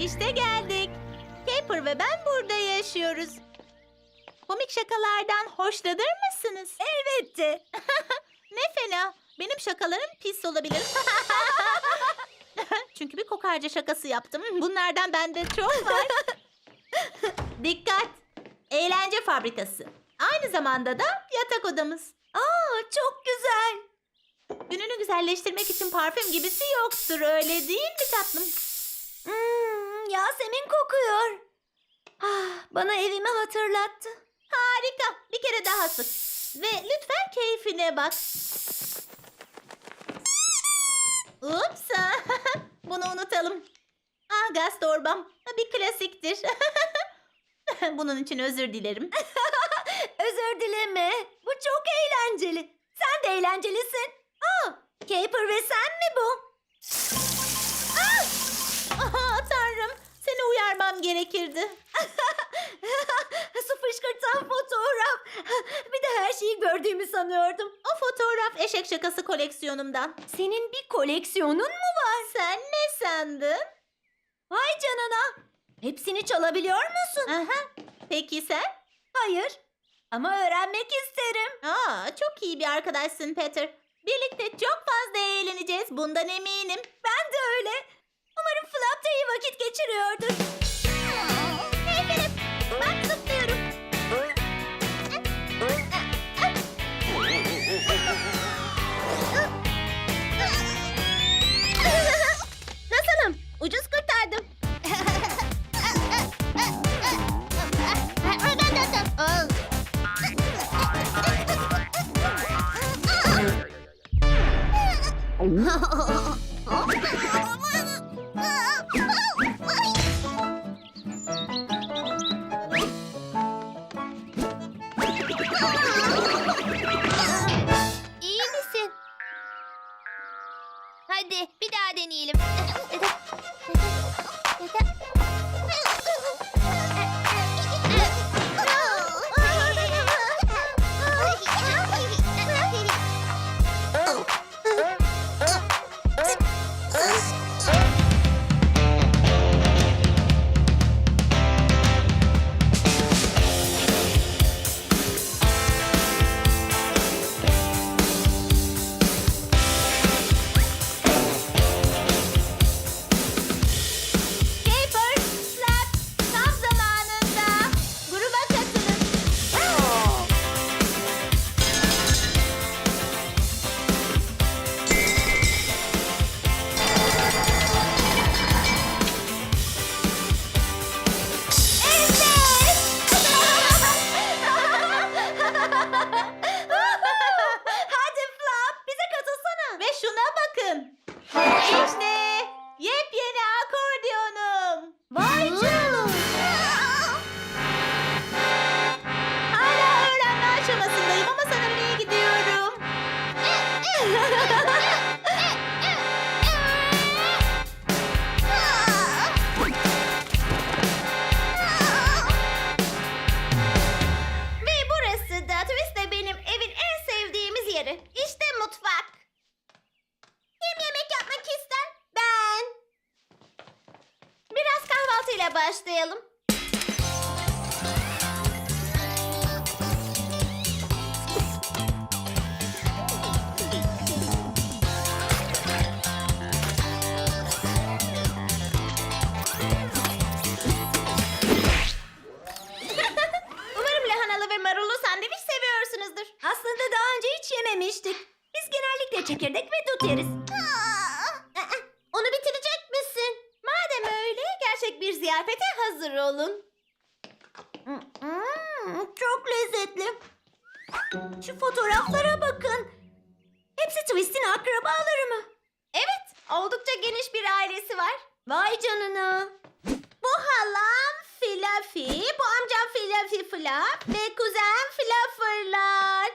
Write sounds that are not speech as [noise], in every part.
İşte geldik. Caper ve ben burada yaşıyoruz. Komik şakalardan hoşlanır mısınız? Elbette. [laughs] ne fena. Benim şakalarım pis olabilir. [laughs] Çünkü bir kokarca şakası yaptım. Bunlardan bende çok var. [laughs] Dikkat! Eğlence fabrikası. Aynı zamanda da yatak odamız. Aa, çok güzel. Gününü güzelleştirmek için parfüm gibisi yoktur öyle değil mi tatlım? Hmm, Yasemin kokuyor. Ah, bana evimi hatırlattı. Harika. Bir kere daha sık. Ve lütfen keyfine bak. Ups. [laughs] Bunu unutalım. Ah gaz torbam. Bir klasiktir. [laughs] Bunun için özür dilerim. [laughs] Özür dileme. Bu çok eğlenceli. Sen de eğlencelisin. Aa, Caper ve sen mi bu? Uyarmam gerekirdi. [laughs] Su fışkırtan fotoğraf. Bir de her şeyi gördüğümü sanıyordum. O fotoğraf eşek şakası koleksiyonumdan. Senin bir koleksiyonun mu var? Sen ne sandın? Vay canına. Hepsini çalabiliyor musun? Aha. Peki sen? Hayır. Ama öğrenmek isterim. Aa, çok iyi bir arkadaşsın Peter. Birlikte çok fazla eğleneceğiz. Bundan eminim. Ben de öyle. Umarım Flap da iyi vakit geçiriyordur. Hey Philip, bak zıplıyorum. Nasılım? Ucuz kurtardım. İyi misin? Hadi bir daha deneyelim. İşte var. Vay canına. Bu halam Fluffy, bu amcam Fluffy Flap ve kuzen Fluffer'lar.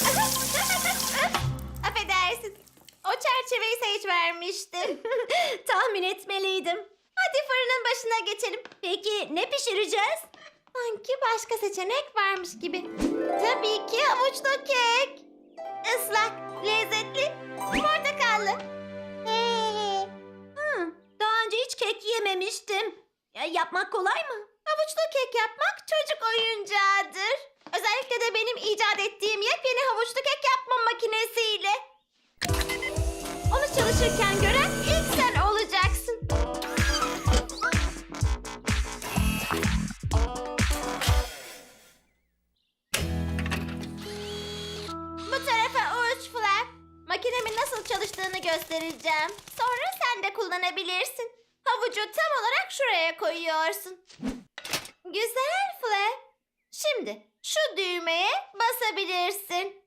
[laughs] Affedersin. O çerçeveyi Sage vermişti. [laughs] Tahmin etmeliydim. Hadi fırının başına geçelim. Peki ne pişireceğiz? Sanki başka seçenek varmış gibi. Tabii ki havuçlu kek. Islak, lezzetli, portakallı. Hiç kek yememiştim. Ya, yapmak kolay mı? Havuçlu kek yapmak çocuk oyuncağıdır. Özellikle de benim icat ettiğim yepyeni havuçlu kek yapma makinesiyle. Onu çalışırken gören ilk sen olacaksın. Bu tarafa uç Flap. Makinemin nasıl çalıştığını göstereceğim. Sonra sen de kullanabilirsin. Havucu tam olarak şuraya koyuyorsun. Güzel Flap. Şimdi şu düğmeye basabilirsin.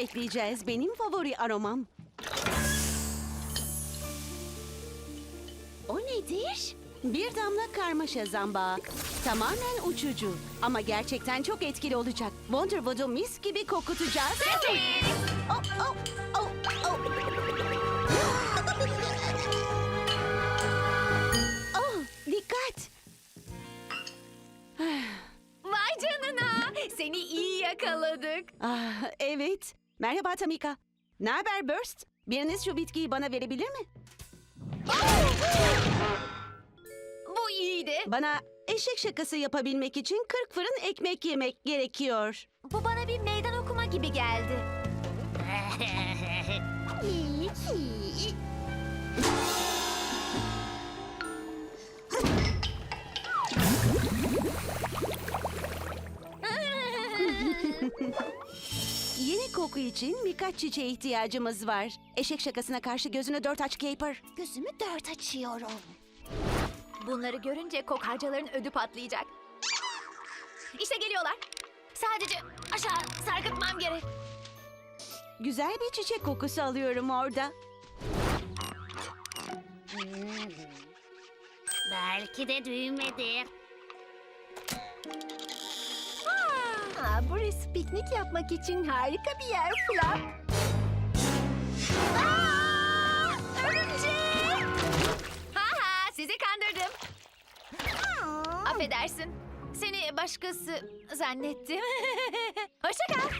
Ekleyeceğiz. Benim favori aromam. O nedir? Bir damla karmaşa zambağı. Tamamen uçucu. Ama gerçekten çok etkili olacak. Wonderwood'u mis gibi kokutacağız. Oh, oh, oh, oh. Oh, dikkat. Vay canına. Seni iyi yakaladık. Ah, evet. Merhaba Tamika. Ne haber Burst? Biriniz şu bitkiyi bana verebilir mi? Bu iyiydi. Bana eşek şakası yapabilmek için 40 fırın ekmek yemek gerekiyor. Bu bana bir meydan okuma gibi geldi. Yeni [laughs] koku için birkaç çiçeğe ihtiyacımız var. Eşek şakasına karşı gözünü dört aç Caper. Gözümü dört açıyorum. Bunları görünce kokarcaların ödü patlayacak. İşte geliyorlar. Sadece aşağı sarkıtmam gerek. Güzel bir çiçek kokusu alıyorum orada. Belki de düğmedir. Aa, burası piknik yapmak için harika bir yer Flap. Aa, örümcek! Ha ha, sizi kandırdım. Affedersin. Seni başkası zannettim. [laughs] Hoşça kal.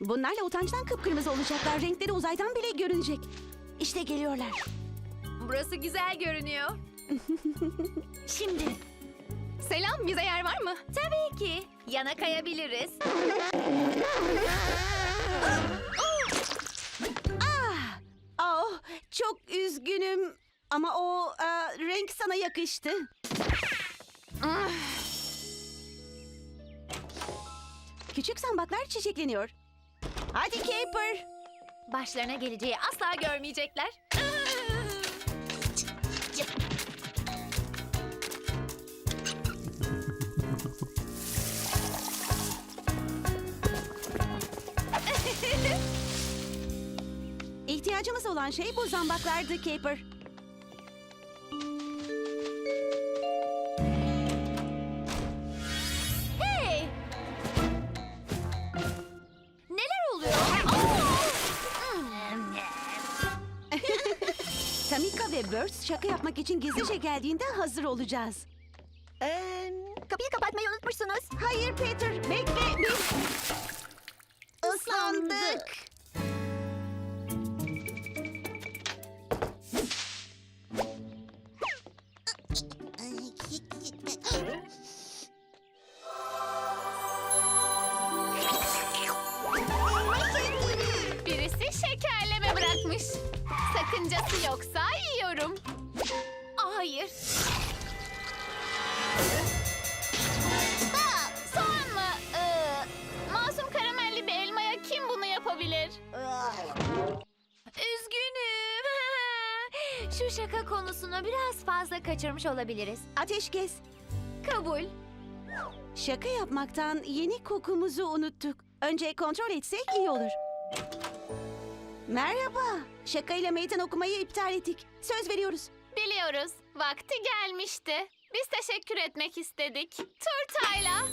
Bunlarla utançtan kıpkırmızı olacaklar. Renkleri uzaydan bile görünecek. İşte geliyorlar. Burası güzel görünüyor. [laughs] Şimdi. Selam, bize yer var mı? Tabii ki. Yana kayabiliriz. Oh, çok üzgünüm. Ama o e, renk sana yakıştı. Ah. Küçük zambaklar çiçekleniyor. Hadi Caper. Başlarına geleceği asla görmeyecekler. İhtiyacımız olan şey bu zambaklardı Caper. Hey! Neler oluyor? [laughs] Tamika ve Burst şaka yapmak için gizlice geldiğinde hazır olacağız. kapıyı kapatmayı unutmuşsunuz. Hayır Peter, bekle. Biz ıslandık. Konusunu biraz fazla kaçırmış olabiliriz. Ateşkes. Kabul. Şaka yapmaktan yeni kokumuzu unuttuk. Önce kontrol etsek iyi olur. Merhaba. Şakayla meydan okumayı iptal ettik. Söz veriyoruz. Biliyoruz. Vakti gelmişti. Biz teşekkür etmek istedik. Turtayla.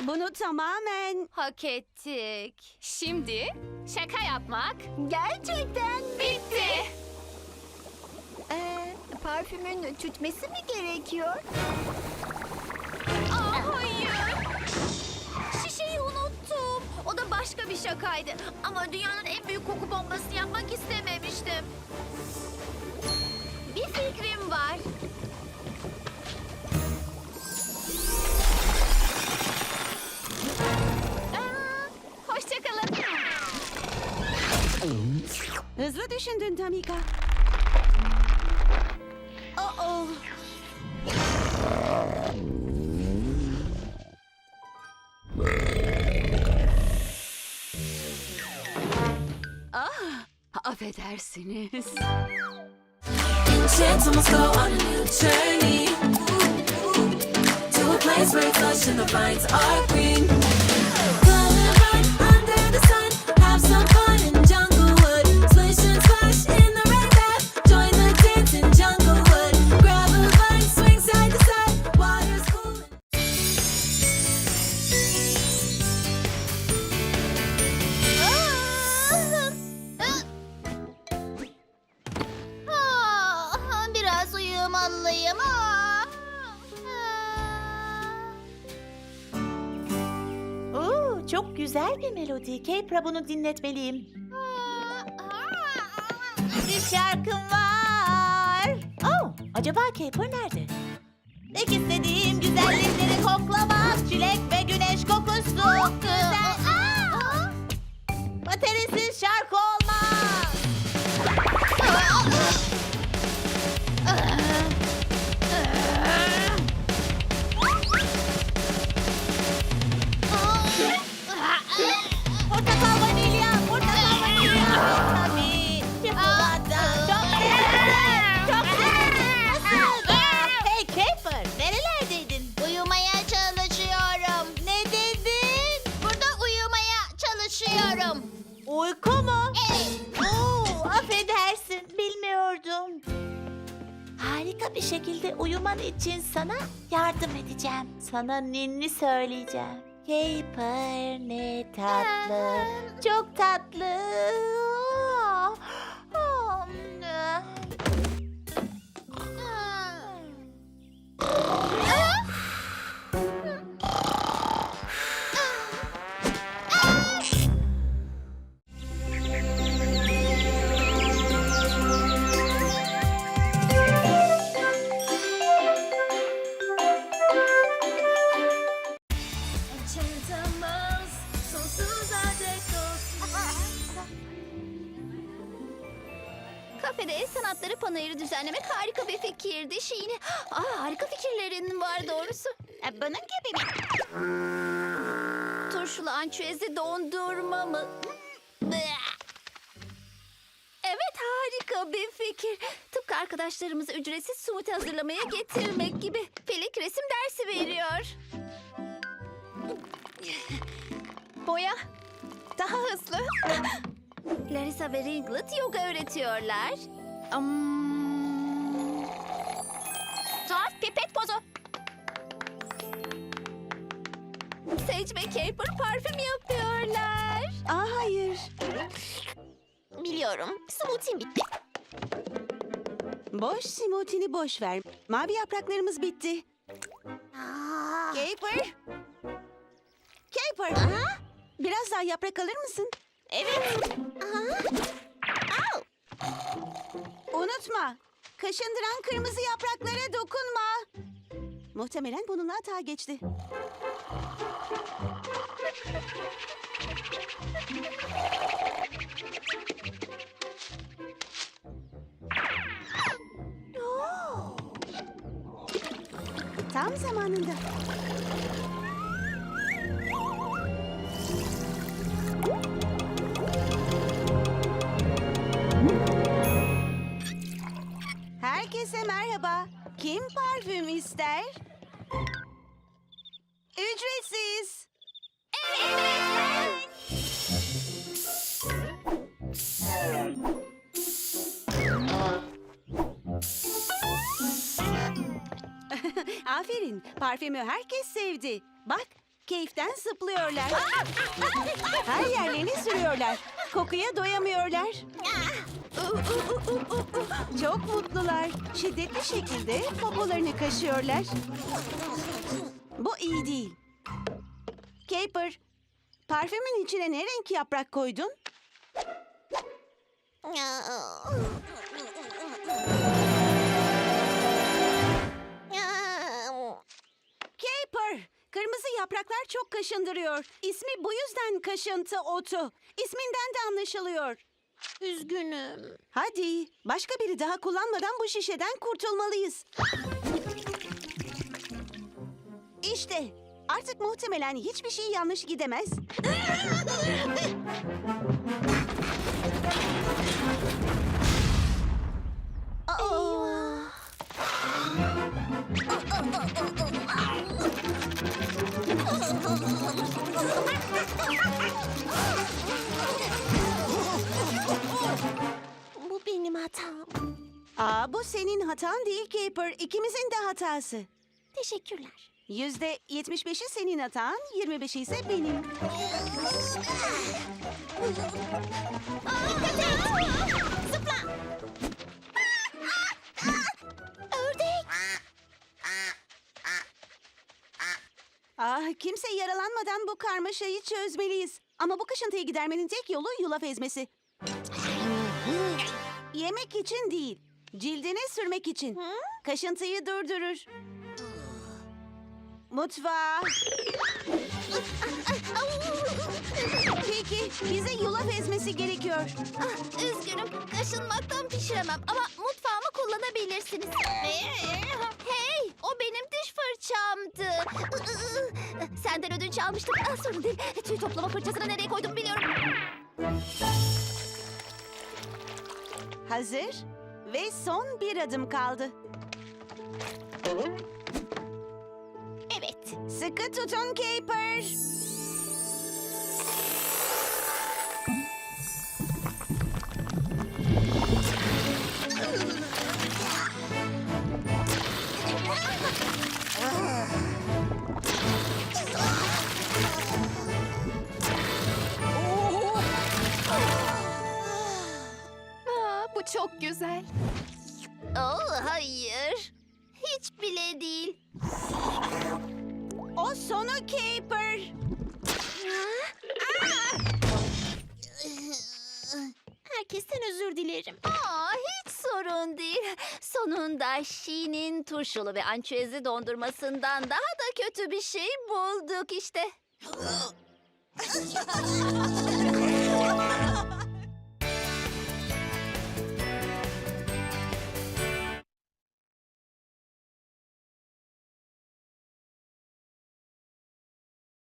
Bunu tamamen... Hak ettik. Şimdi şaka yapmak Gerçekten bitti. Ee, parfümün tütmesi mi gerekiyor? Aa, hayır. Şişeyi unuttum. O da başka bir şakaydı. Ama dünyanın en büyük koku bombasını yapmak istememiştim. Bir fikrim var. Hızlı düşündün Tamika. Oh Ah, affedersiniz. New journey to a place where the vines are. Güzel bir melodi. Caper'a bunu dinletmeliyim. Bir şarkım var. Oh, acaba Caper nerede? Tek istediğim güzellikleri koklamak. Çilek ve güneş kokusu. Güzel. Baterisiz şarkı Sana ninni söyleyeceğim. Caper ne tatlı, [laughs] çok tatlı. Panayırı düzenlemek harika bir fikirdi Şiine. Aa, harika fikirlerin var doğrusu. E, bunun gibi mi? Turşulu ançüezi dondurma mı? Evet harika bir fikir. Tıpkı arkadaşlarımızı ücretsiz smoothie hazırlamaya getirmek gibi. Felek resim dersi veriyor. Boya. Daha hızlı. Larissa ve Ringlet yoga öğretiyorlar. Um... Tuhaf pipet pozu. Sage ve Caper parfüm yapıyorlar. Aa hayır. Biliyorum. Smoothie'm bitti. Boş simotini boş ver. Mavi yapraklarımız bitti. Caper. Caper. Biraz daha yaprak alır mısın? Evet. Unutma. Kaşındıran kırmızı yapraklara dokunma. Muhtemelen bununla hata geçti. Tam zamanında. Kim parfüm ister? Ücretsiz. [laughs] Aferin. Parfümü herkes sevdi. Bak, keyiften zıplıyorlar. [laughs] Her yerlerini sürüyorlar. Kokuya doyamıyorlar. [laughs] Çok mutlular. Şiddetli şekilde popolarını kaşıyorlar. Bu iyi değil. Caper, parfümün içine ne renk yaprak koydun? Caper, kırmızı yapraklar çok kaşındırıyor. İsmi bu yüzden kaşıntı otu. İsminden de anlaşılıyor. Üzgünüm. Hadi, başka biri daha kullanmadan bu şişeden kurtulmalıyız. İşte, artık muhtemelen hiçbir şey yanlış gidemez. [laughs] Aa, bu senin hatan değil Caper. İkimizin de hatası. Teşekkürler. Yüzde yetmiş beşi senin hatan, yirmi beşi ise benim. Zıpla. Ördek. Ah, kimse yaralanmadan bu karmaşayı çözmeliyiz. Ama bu kaşıntıyı gidermenin tek yolu yulaf ezmesi. Yemek için değil, cildine sürmek için. Kaşıntıyı durdurur. Mutfağa. Peki, bize yulaf ezmesi gerekiyor. Ah, üzgünüm. Kaşınmaktan pişiremem ama mutfağımı kullanabilirsiniz. Hey, o benim diş fırçamdı. Senden ödünç almıştım. Ah, sorun değil. Tüy toplama fırçasını nereye koydum biliyorum. Hazır ve son bir adım kaldı. Evet. Sıkı tutun Caper. Güzel. Oh, hayır. Hiç bile değil. O sonu Caper. Herkesten özür dilerim. Aa, hiç sorun değil. Sonunda Şi'nin turşulu ve ançüezi dondurmasından daha da kötü bir şey bulduk işte. [laughs]